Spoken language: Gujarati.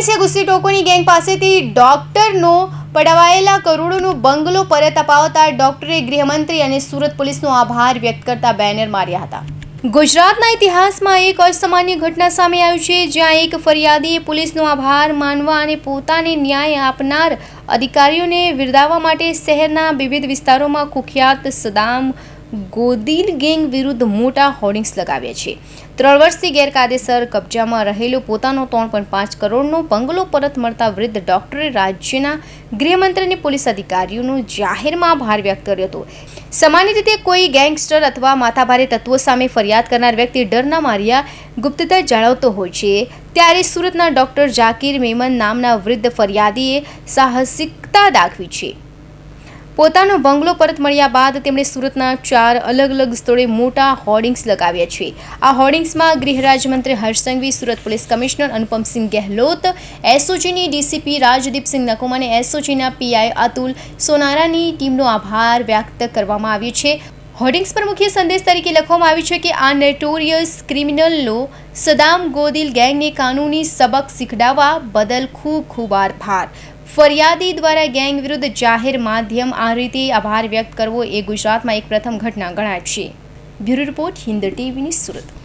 પોલીસે ગુસ્સી ટોકોની ગેંગ પાસેથી ડોક્ટરનો પડાવાયેલા કરોડોનો બંગલો પરત અપાવતા ડોક્ટરે ગૃહમંત્રી અને સુરત પોલીસનો આભાર વ્યક્ત કરતા બેનર માર્યા હતા. ગુજરાતના ઇતિહાસમાં એક અસામાન્ય ઘટના સામે આવી છે, જ્યાં એક ફરિયાદીએ પોલીસનો આભાર માનવા અને પોતાને ન્યાય આપનાર અધિકારીઓને બિરદાવવા માટે શહેરના વિવિધ વિસ્તારોમાં કુખ્યાત સદામ ગોદીલ ગેંગ વિરુદ્ધ મોટા હોર્ડિંગ્સ લગાવ્યા છે. ત્રણ વર્ષથી ગેરકાયદેસર કબજામાં રહેલો પોતાનો ત્રણ પોઈન્ટ પાંચ કરોડનો બંગલો પરત મળતા વૃદ્ધ ડોક્ટરે રાજ્યના ગૃહમંત્રી પોલીસ અધિકારીઓનો જાહેરમાં આભાર વ્યક્ત કર્યો હતો. સામાન્ય રીતે કોઈ ગેંગસ્ટર અથવા માથાભારે તત્વો સામે ફરિયાદ કરનાર વ્યક્તિ ડરના માર્યા ગુપ્તતા જાળવતો હોય છે. ત્યારે સુરતના ડોક્ટર જાકીર મેમન નામના વૃદ્ધ ફરિયાદીએ સાહસિકતા દાખવી છે. પોતાનો બંગલો પરત મળ્યા બાદ તેમણે સુરતના ચાર અલગ અલગ સ્થળે મોટા હોર્ડિંગ્સ લગાવ્યા છે. આ હોર્ડિંગ્સમાં ગૃહરાજ્યમંત્રી હર્ષસંઘવી સુરત પોલીસ કમિશનર અનુપમસિંહ ગેહલોત, એસઓજીની ડીસીપી રાજદીપસિંહ નકુમ અને એસઓજીના પીઆઈ અતુલ સોનારાની ટીમનો આભાર વ્યક્ત કરવામાં આવ્યો છે. હોર્ડિંગ્સ પર મુખ્ય સંદેશ તરીકે લખવામાં આવ્યું છે કે આ નેટોરિયસ ક્રિમિનલનો સદામ ગોદિલ ગેંગને કાનૂની સબક શીખડાવવા બદલ ખૂબ ખૂબ આભાર. ફરિયાદી દ્વારા ગેંગ વિરુદ્ધ જાહેર માધ્યમ આ રીતે આભાર વ્યક્ત કરવો એ ગુજરાતમાં એક પ્રથમ ઘટના ગણાય છે. બ્યુરો રિપોર્ટ હિન્દ ટીવીની સુરત.